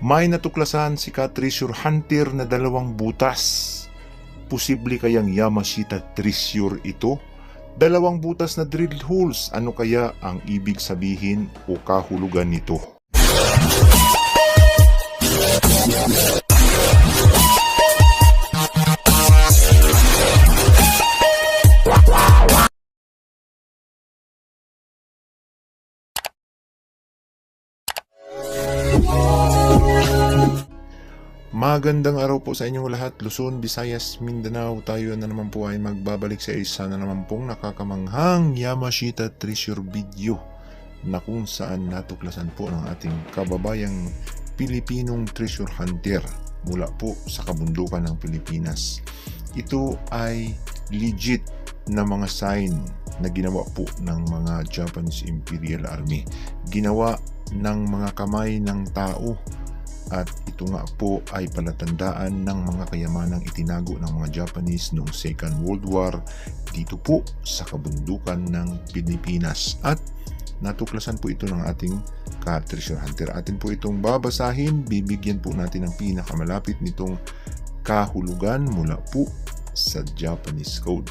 May natuklasan si treasure hunter na dalawang butas. Posible kayang Yamashita treasure ito? Dalawang butas na drill holes, ano kaya ang ibig sabihin o kahulugan nito? Magandang araw po sa inyong lahat, Luzon, Visayas, Mindanao. Tayo na naman po ay magbabalik sa isa na naman pong nakakamanghang Yamashita Treasure video na kung saan natuklasan po ng ating kababayang Pilipinong treasure hunter mula po sa kabundukan ng Pilipinas. Ito ay legit na mga sign na ginawa po ng mga Japanese Imperial Army. Ginawa ng mga kamay ng tao at ito nga po ay palatandaan ng mga kayamanang itinago ng mga Japanese noong Second World War dito po sa kabundukan ng Pilipinas at natuklasan po ito ng ating ka-treasure hunter. Atin po itong babasahin, bibigyan po natin ng pinakamalapit nitong kahulugan mula po sa Japanese code.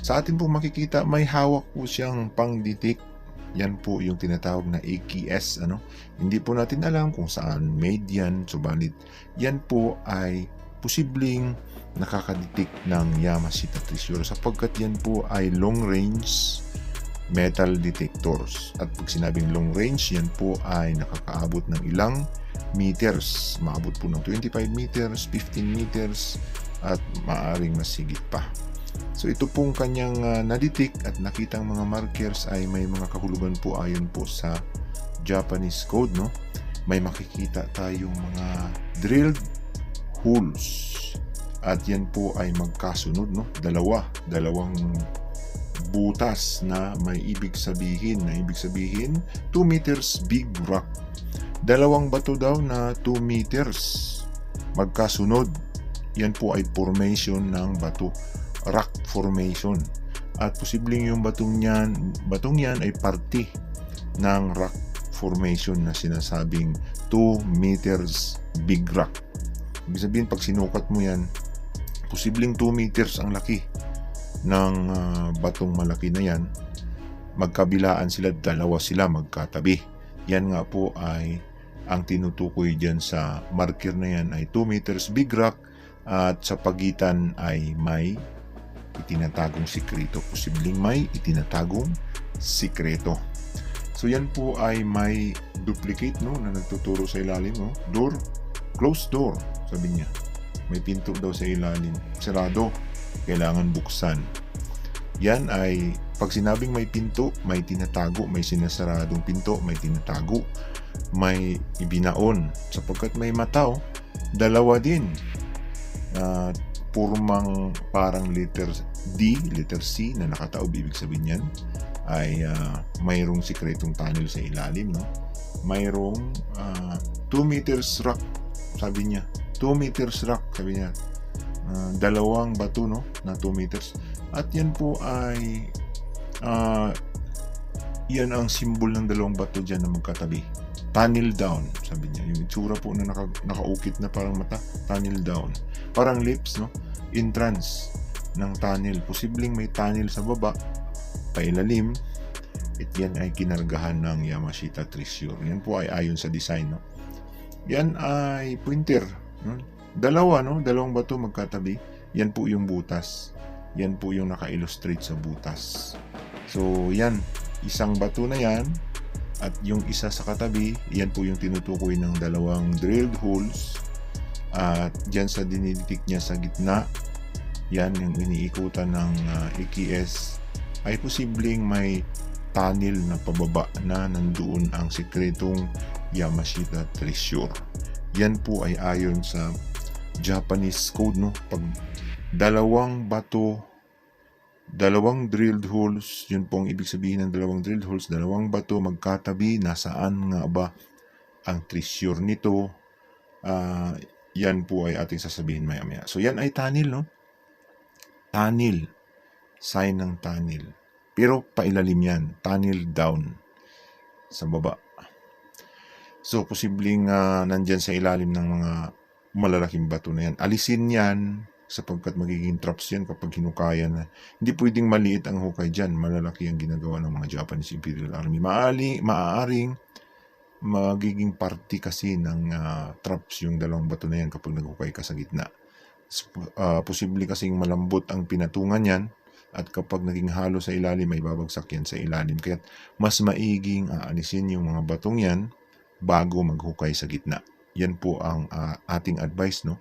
Sa atin po makikita may hawak po siyang pangditik yan po yung tinatawag na AKS ano? Hindi po natin alam kung saan made yan subalit yan po ay posibleng nakakadetect ng Yamashita treasure sapagkat yan po ay long range metal detectors. At pag sinabing long range yan po ay nakakaabot ng ilang meters. Maabot po ng 25 meters 15 meters at maaring masigit pa So ito pong kanyang uh, nadetect at nakitang mga markers ay may mga kahulugan po ayon po sa Japanese code no. May makikita tayong mga drilled holes at yan po ay magkasunod no. Dalawa, dalawang butas na may ibig sabihin na ibig sabihin 2 meters big rock. Dalawang bato daw na 2 meters magkasunod. Yan po ay formation ng bato rock formation at posibleng yung batong yan, batong yan ay parte ng rock formation na sinasabing 2 meters big rock. Ibig sabihin pag sinukat mo yan, posibleng 2 meters ang laki ng uh, batong malaki na yan. Magkabilaan sila, dalawa sila magkatabi. Yan nga po ay ang tinutukoy dyan sa marker na yan ay 2 meters big rock at sa pagitan ay may itinatagong sikreto. Posibleng may itinatagong sikreto. So yan po ay may duplicate no na nagtuturo sa ilalim no. Door, closed door, sabi niya. May pinto daw sa ilalim. Sarado, kailangan buksan. Yan ay pag sinabing may pinto, may tinatago, may sinasaradong pinto, may tinatago, may ibinaon sapagkat may mata dalawa din. Uh, purmang parang letter D, letter C na nakataob ibig sabihin yan ay uh, mayroong sikretong tunnel sa ilalim no? Mayroong uh, 2 meters rock sabi niya. 2 meters rock sabi niya. Uh, dalawang bato no? Na 2 meters. At yan po ay uh, yan ang symbol ng dalawang bato dyan na magkatabi tunnel down sabi niya. Yung itsura po na naka, nakaukit na parang mata tunnel down. Parang lips no? Entrance ng tunnel. Posibleng may tunnel sa baba pailalim. At yan ay kinargahan ng Yamashita Treasure yan po ay ayon sa design no? Yan ay pointer no? dalawa no? Dalawang bato magkatabi. Yan po yung butas. Yan po yung naka-illustrate sa butas. So yan. Isang bato na yan at yung isa sa katabi, yan po yung tinutukoy ng dalawang drilled holes. At dyan sa diniditik niya sa gitna, yan yung iniikutan ng uh, EKS, ay posibleng may tunnel na pababa na nandoon ang sikretong Yamashita Treasure. Yan po ay ayon sa Japanese code no pag dalawang bato dalawang drilled holes, yun po ang ibig sabihin ng dalawang drilled holes, dalawang bato magkatabi, nasaan nga ba ang treasure nito? Uh, yan po ay ating sasabihin maya maya. So yan ay tunnel, no? Tunnel. Sign ng tunnel. Pero pailalim yan. Tunnel down. Sa baba. So, posibleng ah, nandyan sa ilalim ng mga malalaking bato na yan. Alisin yan sapagkat magiging traps yan kapag hinukayan na. Hindi pwedeng maliit ang hukay dyan. Malalaki ang ginagawa ng mga Japanese Imperial Army. Maali, maaaring magiging party kasi ng ah, traps yung dalawang bato na yan kapag naghukay ka sa gitna. Ah, posible kasing malambot ang pinatungan yan at kapag naging halo sa ilalim may babagsak yan sa ilalim. Kaya mas maiging aalisin yung mga batong yan bago maghukay sa gitna. Yan po ang ah, ating advice no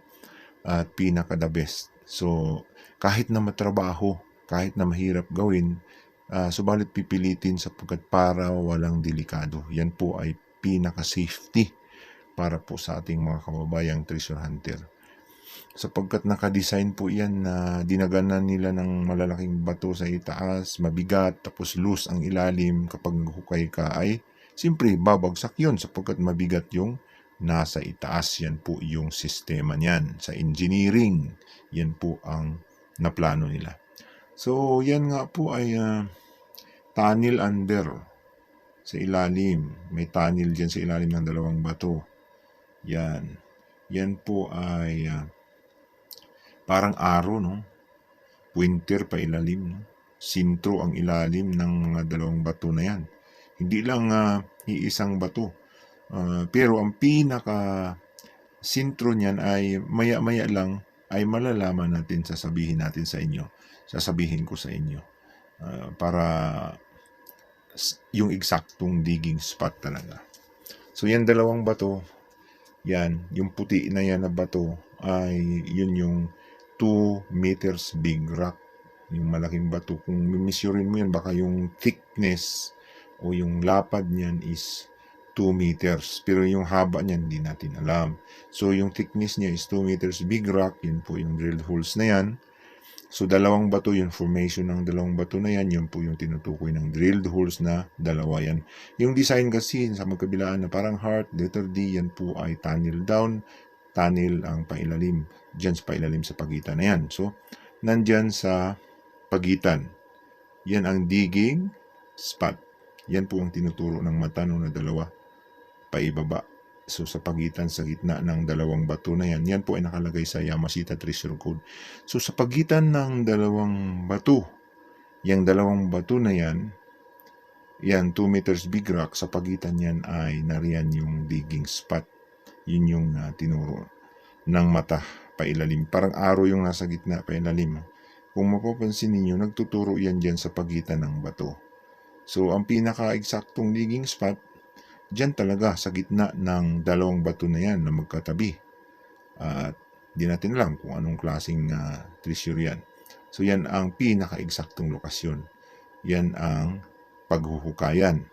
at pinaka the best. So kahit na matrabaho, kahit na mahirap gawin, ah, subalit pipilitin sapagkat para walang delikado. Yan po ay pinaka safety para po sa ating mga kababayang treasure hunter. Sapagkat nakadesign po yan na dinaganan nila ng malalaking bato sa itaas, mabigat, tapos loose ang ilalim kapag hukay ka ay Siyempre, babagsak yun sapagkat mabigat yung nasa itaas. Yan po yung sistema niyan. Sa engineering, yan po ang naplano nila. So, yan nga po ay ah, tunnel under sa ilalim. May tunnel dyan sa ilalim ng dalawang bato. Yan. Yan po ay ah, parang aro, no? Winter pa ilalim, no? Sintro ang ilalim ng mga dalawang bato na yan. Hindi lang ah, iisang bato. Ah, pero ang pinaka sintro niyan ay maya-maya lang ay malalaman natin, sasabihin natin sa inyo. Sasabihin ko sa inyo. Ah, para yung eksaktong digging spot talaga. So yan dalawang bato, yan, yung puti na yan na bato ay yun yung 2 meters big rock. Yung malaking bato. Kung mimisurin mo yan, baka yung thickness o yung lapad niyan is 2 meters. Pero yung haba niyan, hindi natin alam. So, yung thickness niya is 2 meters big rock. Yun po yung drilled holes na yan. So, dalawang bato, yung formation ng dalawang bato na yan, yun po yung tinutukoy ng drilled holes na dalawa yan. Yung design kasi sa magkabilaan na parang heart, letter D, yan po ay tunnel down, tunnel ang pailalim. Diyan sa pailalim sa pagitan na yan. So, nandyan sa pagitan. Yan ang digging spot. Yan po ang tinuturo ng matano na dalawa paibaba. So sa pagitan sa gitna ng dalawang bato na yan, yan po ay nakalagay sa Yamashita Treasure Code. So sa pagitan ng dalawang bato, yung dalawang bato na yan, yan 2 meters big rock, sa pagitan yan ay nariyan yung digging spot. Yun yung ah, tinuro ng mata pailalim. Parang araw yung nasa gitna pailalim. Kung mapapansin ninyo, nagtuturo yan dyan sa pagitan ng bato. So, ang pinaka-eksaktong digging spot, dyan talaga sa gitna ng dalawang bato na yan na magkatabi. At di natin alam kung anong klaseng uh, treasure yan. So, yan ang pinaka-eksaktong lokasyon. Yan ang paghuhukayan.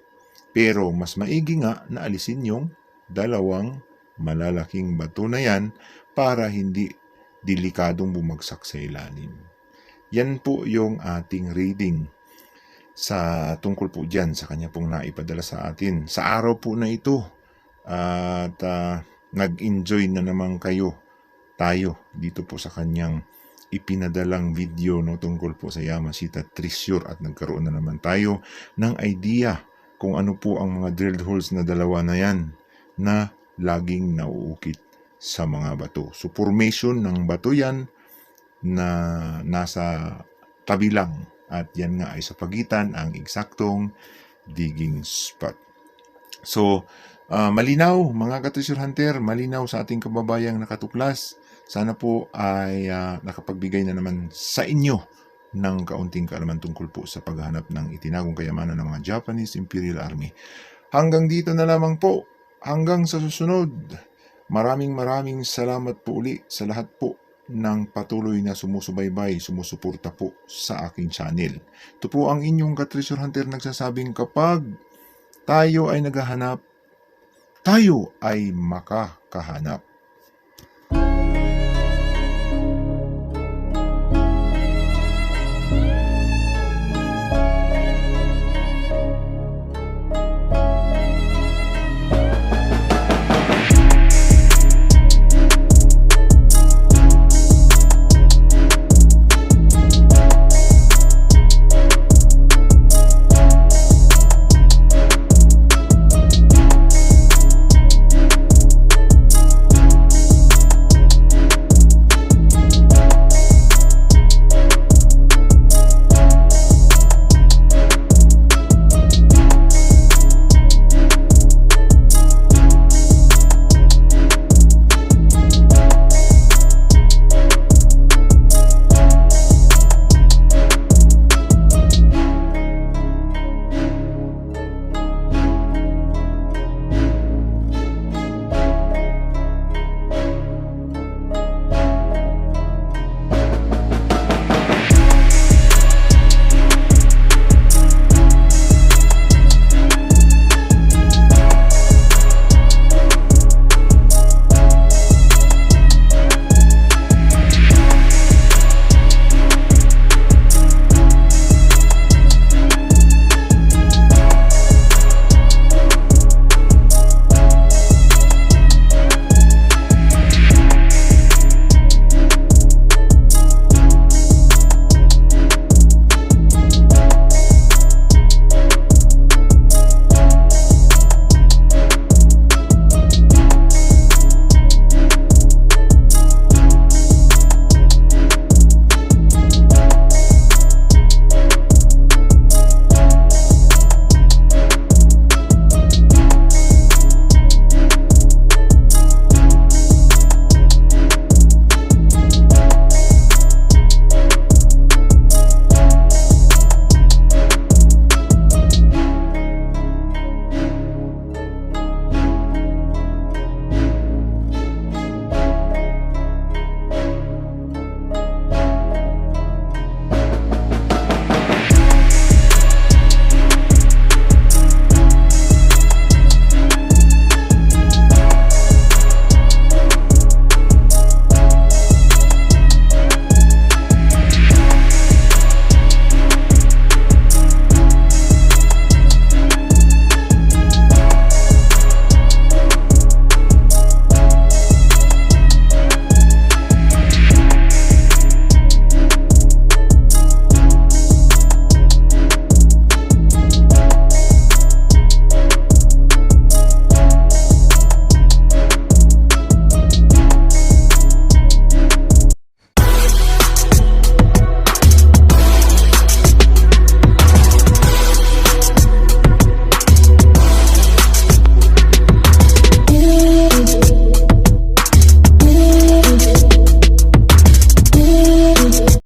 Pero mas maigi nga na alisin yung dalawang malalaking bato na yan para hindi delikadong bumagsak sa ilalim. Yan po yung ating reading sa tungkol po dyan sa kanya pong naipadala sa atin. Sa araw po na ito at ah, nag-enjoy na naman kayo tayo dito po sa kanyang ipinadalang video no tungkol po sa Yamashita Treasure at nagkaroon na naman tayo ng idea kung ano po ang mga drilled holes na dalawa na yan na laging nauukit sa mga bato. So formation ng bato yan na nasa tabi lang at yan nga ay sa pagitan ang eksaktong digging spot. So, ah, malinaw mga ka-treasure hunter, malinaw sa ating kababayang nakatuklas. Sana po ay ah, nakapagbigay na naman sa inyo ng kaunting kaalaman tungkol po sa paghahanap ng itinagong kayamanan ng mga Japanese Imperial Army. Hanggang dito na lamang po. Hanggang sa susunod. Maraming maraming salamat po uli sa lahat po ng patuloy na sumusubaybay, sumusuporta po sa aking channel. Ito po ang inyong ka-treasure hunter nagsasabing kapag tayo ay naghahanap, tayo ay makakahanap.